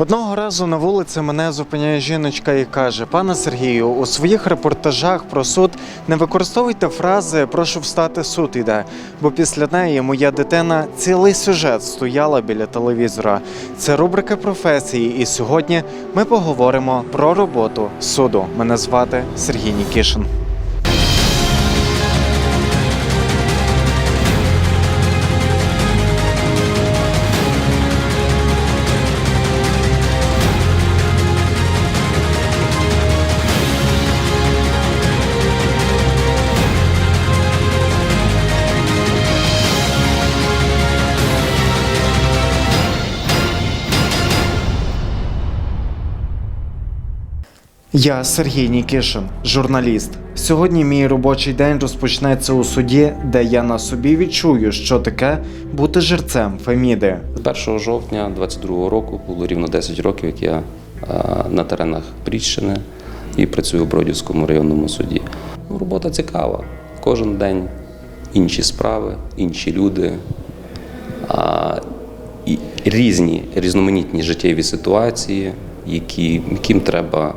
Одного разу на вулиці мене зупиняє жіночка і каже: пане Сергію, у своїх репортажах про суд не використовуйте фрази Прошу встати, суд іде. Бо після неї моя дитина цілий сюжет стояла біля телевізора. Це рубрика професії, і сьогодні ми поговоримо про роботу суду. Мене звати Сергій Нікішин. Я Сергій Нікішин, журналіст. Сьогодні мій робочий день розпочнеться у суді, де я на собі відчую, що таке бути жерцем Феміди. З 1 жовтня 22 року було рівно 10 років, як я на теренах Пріщини і працюю у Бродівському районному суді. Ну, робота цікава. Кожен день інші справи, інші люди, а, і різні різноманітні життєві ситуації, які, яким треба.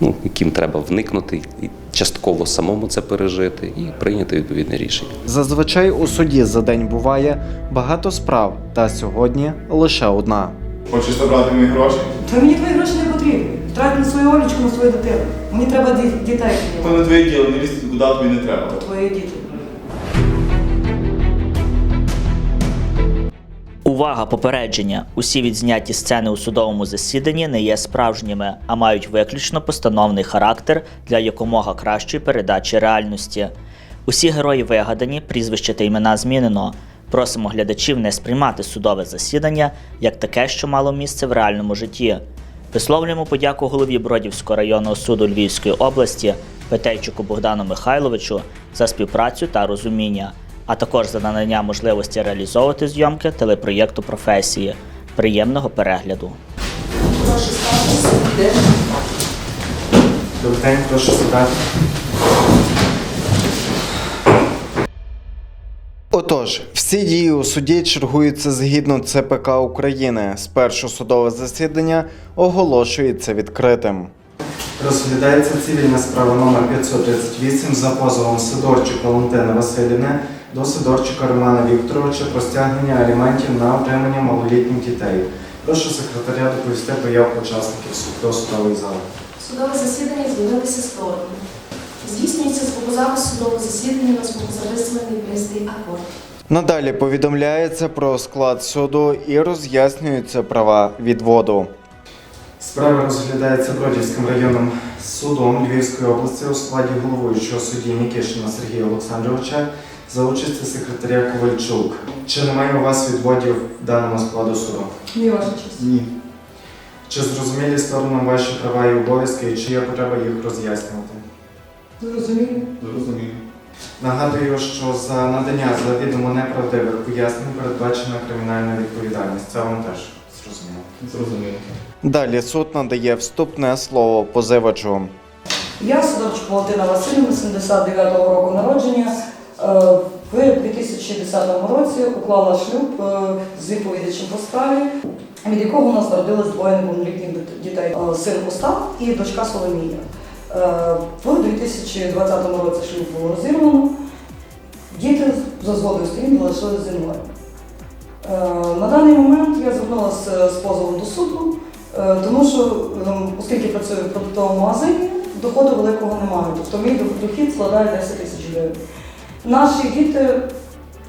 Ну, яким треба вникнути і частково самому це пережити і прийняти відповідне рішення. Зазвичай у суді за день буває багато справ, та сьогодні лише одна. Хочеш забрати мої гроші? Та мені твої гроші не потрібні. Трать на свою Олечку, на свою дитину. Мені треба ді- дітей. То не твоє діло, не лізти куди тобі не треба. Твої діти. Увага, попередження! Усі відзняті сцени у судовому засіданні не є справжніми, а мають виключно постановний характер для якомога кращої передачі реальності. Усі герої вигадані, прізвища та імена змінено. Просимо глядачів не сприймати судове засідання як таке, що мало місце в реальному житті. Висловлюємо подяку голові Бродівського районного суду Львівської області Петейчуку Богдану Михайловичу за співпрацю та розуміння, а також за надання можливості реалізовувати зйомки телепроєкту професії. Приємного перегляду! Добрий день, прошу сідати. Отож, всі дії у суді чергуються згідно ЦПК України. Спершу судове засідання оголошується відкритим. Розглядається цивільна справа номер 538 за позовом Сидорчик Валентини Василівни до Сидорчика Романа Вікторовича про стягнення аліментів на отримання малолітніх дітей. Прошу секретаря доповісти появку учасників суду судової зали. Судове засідання з'явилися сторони. Здійснюється звукозапис судового засідання на звукозаписуваний пристрій акорд. Надалі повідомляється про склад суду і роз'яснюються права відводу. Справа розглядається Бродівським районним судом Львівської області у складі головуючого судді Нікішина Сергія Олександровича за участі секретаря Ковальчук. Чи немає у вас відводів в даному складу суду? Ні, ваша честь. Ні. Чи зрозумілі сторонам ваші права і обов'язки, і чи є потреба їх роз'яснювати? Зрозуміло. Зрозумів. Нагадую, що за надання завідомо неправдивих пояснень передбачена кримінальна відповідальність. Це вам теж зрозуміло. Зрозумів. Далі суд надає вступне слово позивачу. Я Сидорчук Валентина Васильівна, 79-го року народження. Е, В 2010 році уклала шлюб е, з відповідачем по справі, від якого у нас народилось двоє неповнолітніх дітей. Е, Син Остап і дочка Соломія. В 2020 році шлюб було розірвано. Діти за згодою сторін залишились зі мною. На даний момент я звернулася з позовом до суду, тому що, ем, оскільки працюю в продуктовому магазині, доходу великого немає. Тобто мій дохід складає 10 тисяч гривень. Наші діти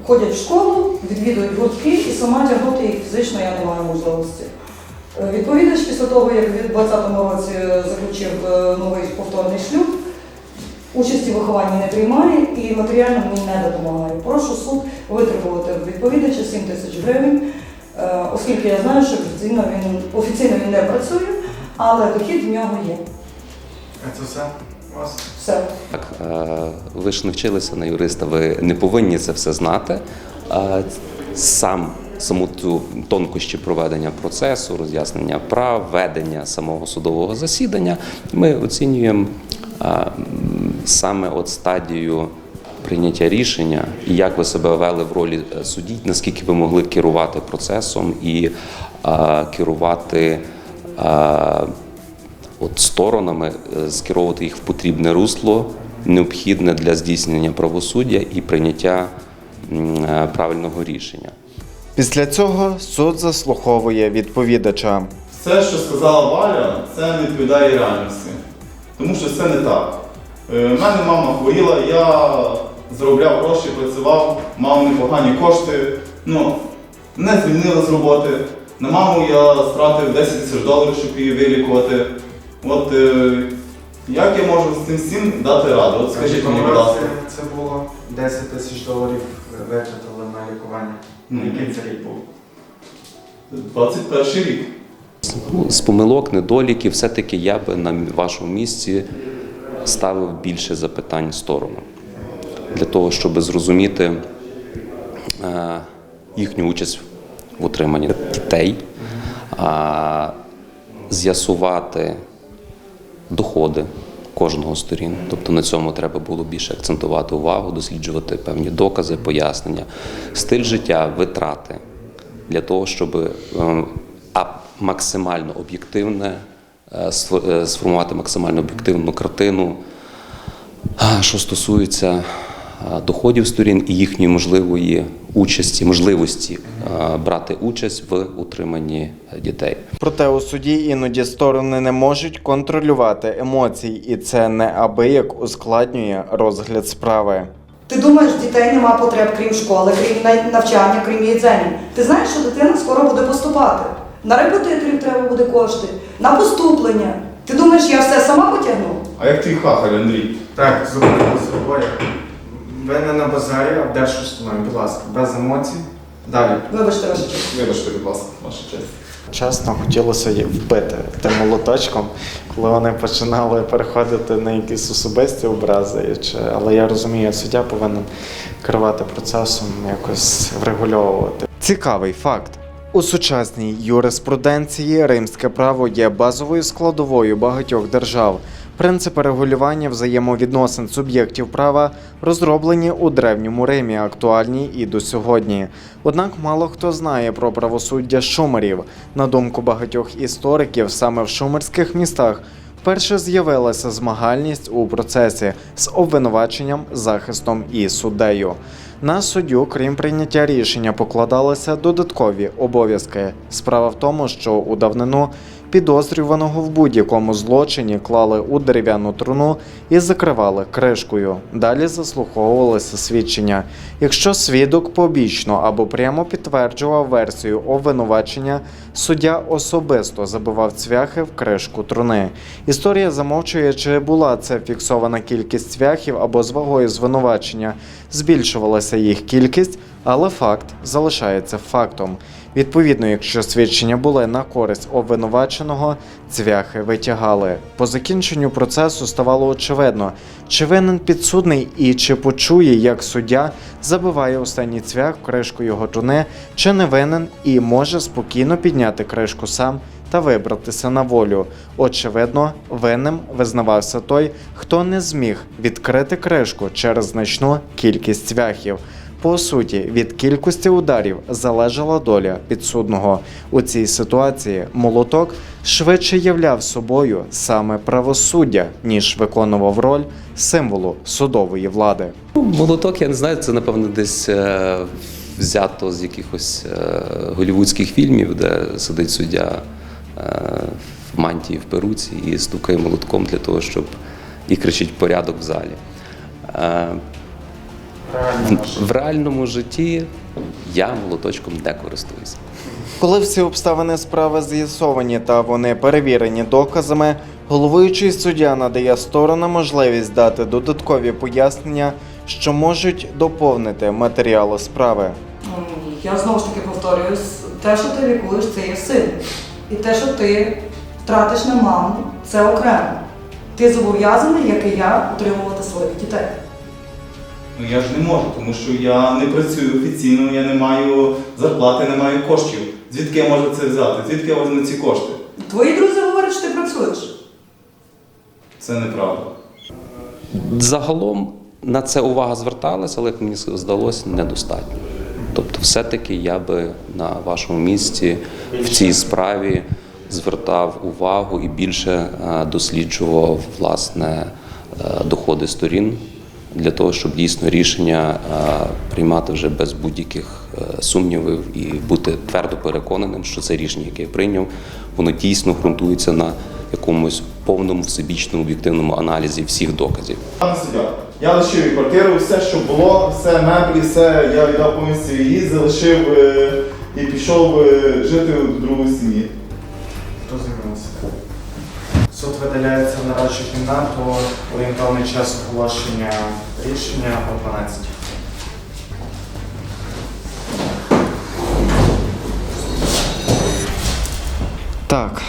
ходять в школу, відвідують гуртки і сама тягнути їх фізично я не маю можливості. Е, Відповідач після того, як у 2020 році заключив е, новий повторний шлюб, участі в вихованні не приймає і матеріально мені не допомагає. Прошу суд витребувати відповідача 7 тисяч гривень, е, оскільки я знаю, що офіційно він, офіційно він не працює, але дохід в нього є. Це все у вас? Все. Так, е, ви ж не вчилися на юриста, ви не повинні це все знати. Сам саму цю тонкощі проведення процесу, роз'яснення прав, ведення самого судового засідання. Ми оцінюємо саме от стадію прийняття рішення і як ви себе вели в ролі судді, наскільки ви могли керувати процесом і е, керувати е, от сторонами, е, скеровувати їх в потрібне русло, необхідне для здійснення правосуддя і прийняття е, правильного рішення. Після цього суд заслуховує відповідача. Все, що сказала Валя, це не відповідає реальності. Тому що це не так. Е, У мене мама хворіла, я заробляв гроші, працював, мав непогані кошти. Ну, не звільнили з роботи. На маму я стратив 10 тисяч доларів, щоб її вилікувати. От е, як я можу з цим всім дати раду? От скажіть мені, будь ласка. це було 10 тисяч доларів витратили на лікування. Ну, Який це рік був? 21 рік. Ну, З помилок, недоліків, все-таки я би на вашому місці ставив більше запитань сторону для того, щоб зрозуміти е, їхню участь в утриманні дітей, а, з'ясувати доходи кожного сторін. Тобто на цьому треба було більше акцентувати увагу, досліджувати певні докази, пояснення, стиль життя, витрати для того, щоб а максимально об'єктивне е, е, сформувати максимально об'єктивну картину, що стосується доходів сторін і їхньої можливої участі, можливості брати участь в утриманні е, дітей. Проте у суді іноді сторони не можуть контролювати емоцій, і це неабияк ускладнює розгляд справи. Ти думаєш, дітей нема потреб, крім школи, крім на- навчання, крім їдзення. Ти знаєш, що дитина скоро буде поступати. На репетиторів треба буде кошти, на поступлення. Ти думаєш, я все сама потягну? А як твій хахаль, Андрій? Так, зупинилися обоє. Ви не на базарі, а в держустанові, будь ласка, без емоцій. Далі. Вибачте, ваша честь. Вибачте, будь ласка, ваша честь. Чесно, хотілося їх вбити тим молоточком, коли вони починали переходити на якісь особисті образи. Чи... Але я розумію, суддя повинен керувати процесом, якось врегульовувати. Цікавий факт. У сучасній юриспруденції римське право є базовою складовою багатьох держав. Принципи регулювання взаємовідносин суб'єктів права розроблені у древньому Римі, актуальні і до сьогодні. Однак мало хто знає про правосуддя шумерів. На думку багатьох істориків, саме в шумерських містах вперше з'явилася змагальність у процесі з обвинуваченням, захистом і суддею. На суддю, крім прийняття рішення, покладалися додаткові обов'язки. Справа в тому, що у давнину підозрюваного в будь-якому злочині клали у дерев'яну труну і закривали кришкою. Далі заслуховувалися свідчення. Якщо свідок побічно або прямо підтверджував версію обвинувачення, суддя особисто забивав цвяхи в кришку труни. Історія замовчує, чи була це фіксована кількість цвяхів або з вагою звинувачення. Збільшувалася їх кількість, але факт залишається фактом. Відповідно, якщо свідчення були на користь обвинуваченого, цвяхи витягали. По закінченню процесу ставало очевидно, чи винен підсудний і чи почує, як суддя забиває останній цвях кришку його труни, чи не винен і може спокійно підняти кришку сам та вибратися на волю. Очевидно, винним визнавався той, хто не зміг відкрити кришку через значну кількість цвяхів. По суті, від кількості ударів залежала доля підсудного. У цій ситуації молоток швидше являв собою саме правосуддя, ніж виконував роль символу судової влади. Молоток, я не знаю, це напевно десь е, взято з якихось е, голівудських фільмів, де сидить суддя е, в мантії в перуці і стукає молотком для того, щоб і кричить порядок в залі. Е, в- реальному житті я молоточком не користуюся. Коли всі обставини справи з'ясовані та вони перевірені доказами, головуючий суддя надає сторонам можливість дати додаткові пояснення, що можуть доповнити матеріали справи. Я знову ж таки повторююсь, те, що ти лікуєш, це є син. І те, що ти тратиш на маму, це окремо. Ти зобов'язаний, як і я, утримувати своїх дітей. Ну я ж не можу, тому що я не працюю офіційно, я не маю зарплати, не маю коштів. Звідки я можу це взяти? Звідки я возьму ці кошти? Твої друзі говорять, що ти працюєш. Це неправда. Загалом на це увага зверталася, але як мені здалося, недостатньо. Тобто, все-таки я би на вашому місці в цій справі звертав увагу і більше е, досліджував власне е, доходи сторін для того, щоб дійсно рішення е, приймати вже без будь-яких е, сумнівів і бути твердо переконаним, що це рішення, яке я прийняв, воно дійсно ґрунтується на якомусь повному всебічному об'єктивному аналізі всіх доказів. Пане я лишив їй квартиру, все, що було, все меблі, все я віддав повністю її, залишив е, і пішов жити в другу сім'ї. Суд видаляється в нарадчу кімнату, орієнтовний час оголошення рішення о 12. Так,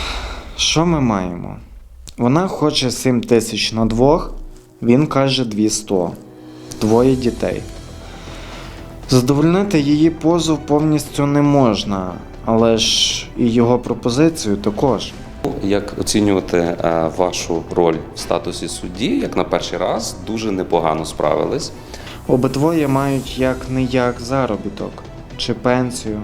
що ми маємо? Вона хоче 7 тисяч на двох, він каже 200. Двоє дітей. Задовольнити її позов повністю не можна, але ж і його пропозицію також. Як оцінювати е, вашу роль в статусі судді, як на перший раз, дуже непогано справились. Обидвоє мають як не як заробіток чи пенсію.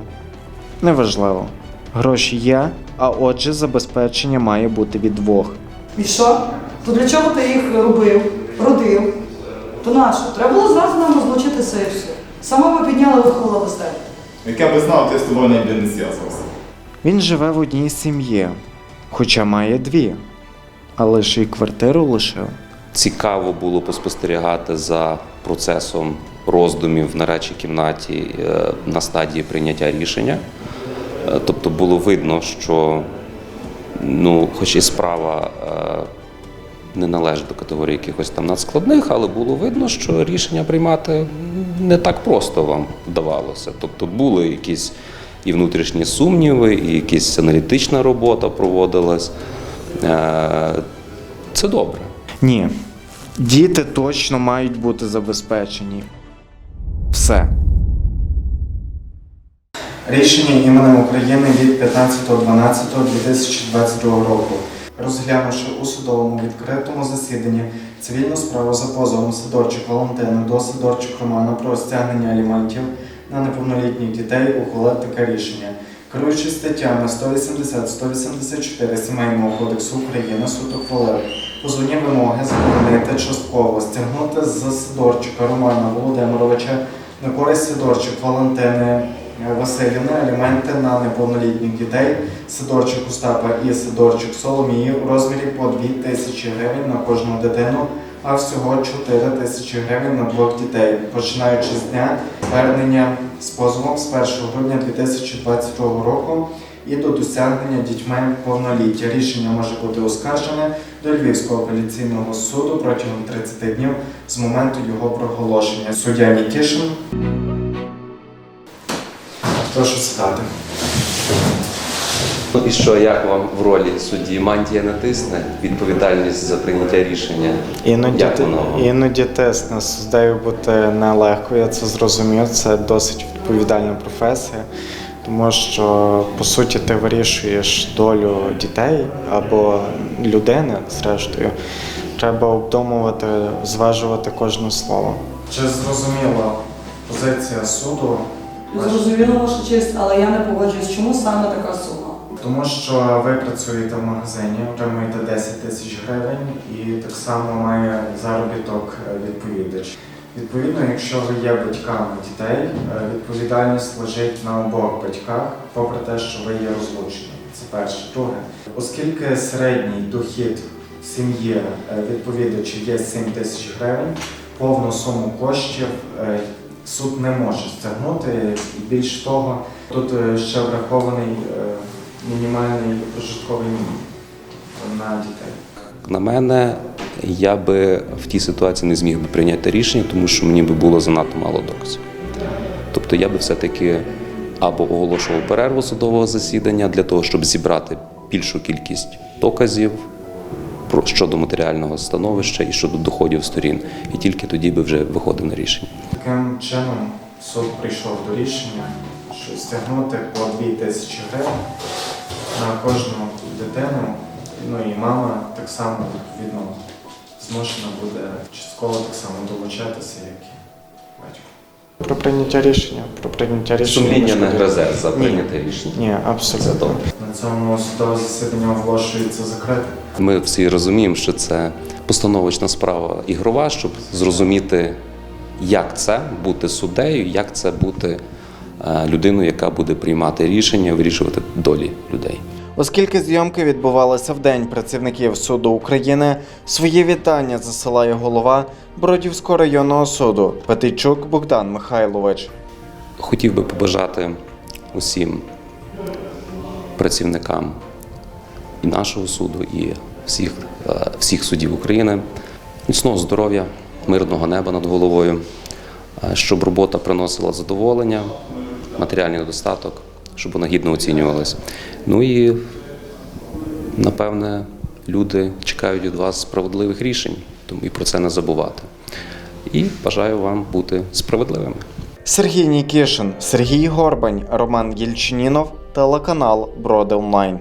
Неважливо. Гроші є, а отже, забезпечення має бути від двох. І що? То для чого ти їх робив, родив? То нащо? Треба було зразу нам розлучитися і все. Сама би підняла виховала без тебе. Як я би знав, я з тобою не зв'язувався. Він живе в одній сім'ї, хоча має дві, але ж і квартиру лишив. Цікаво було поспостерігати за процесом роздумів в нарадчій кімнаті е, на стадії прийняття рішення. Е, Тобто було видно, що, ну, хоч і справа е, не належить до категорії якихось там надскладних, але було видно, що рішення приймати не так просто вам вдавалося. Тобто були якісь і внутрішні сумніви, і якась аналітична робота проводилась. Е, Це добре. Ні. Діти точно мають бути забезпечені. Все. Рішення іменем України від 15.12.2022 року. Розглянувши у судовому відкритому засіданні цивільну справу за позовом Сидорчик Валентини до Сидорчик Романа про стягнення аліментів на неповнолітніх дітей ухвалив таке рішення. Керуючись статтями 180-184 Сімейного кодексу України, суд ухвалив позовні вимоги задовольнити частково стягнути з Сидорчика Романа Володимировича на користь Сидорчик Валентини Васильівни аліменти на неповнолітніх дітей Сидорчик Остапа і Сидорчик Соломії у розмірі по 2 тисячі гривень на кожну дитину, а всього 4 тисячі гривень на двох дітей, починаючи з дня звернення з позовом з 1 грудня 2022 року і до досягнення дітьми повноліття. Рішення може бути оскаржене до Львівського апеляційного суду протягом 30 днів з моменту його проголошення. Суддя Нікішин. Прошу сідати. Ну і що, як вам в ролі судді? Мантія натисне відповідальність за прийняття рішення? Іноді, Як воно вам? іноді тест на суддею бути нелегко, я це зрозумів. Це досить відповідальна професія, тому що по суті ти вирішуєш долю дітей або людини, зрештою. Треба обдумувати, зважувати кожне слово. Чи зрозуміла позиція суду? Зрозуміла ваша честь, але я не погоджуюсь, чому саме така сума. Тому що ви працюєте в магазині, отримуєте 10 тисяч гривень і так само має заробіток е, відповідач. Відповідно, якщо ви є батьками дітей, е, відповідальність лежить на обох батьках, попри те, що ви є розлучені. Це перше. Друге, оскільки середній дохід сім'ї е, відповідача є 7 тисяч гривень, повну суму коштів суд не може стягнути. Більш того, тут ще врахований мінімальний прожитковий мінімум на дітей. На мене, я би в тій ситуації не зміг би прийняти рішення, тому що мені би було занадто мало доказів. Тобто я би все-таки або оголошував перерву судового засідання для того, щоб зібрати більшу кількість доказів щодо матеріального становища і щодо доходів сторін, і тільки тоді би вже виходив на рішення. Таким чином суд прийшов до рішення, що стягнути по 2 тисячі гривень на кожну дитину, ну і мама так само відповідно змушена буде частково так само долучатися, як і батько. Про прийняття рішення. Про прийняття рішення. Сумління не гризе за прийняте рішення. Ні, абсолютно. Це добре. На цьому судове засідання оголошується закритим. Ми всі розуміємо, що це постановочна справа ігрова, щоб зрозуміти, як це бути суддею, як це бути е, людиною, яка буде приймати рішення, вирішувати долі людей. Оскільки зйомки відбувалися в день працівників суду України, свої вітання засилає голова Бродівського районного суду Петійчук Богдан Михайлович. Хотів би побажати усім працівникам і нашого суду, і всіх, е, всіх судів України міцного здоров'я, мирного неба над головою, е, щоб робота приносила задоволення, матеріальний достаток, щоб вона гідно оцінювалася. Ну і напевне люди чекають від вас справедливих рішень, тому і про це не забувати. І бажаю вам бути справедливими. Сергій Нікішин, Сергій Горбань, Роман Єльчинінов, телеканал Броди Онлайн.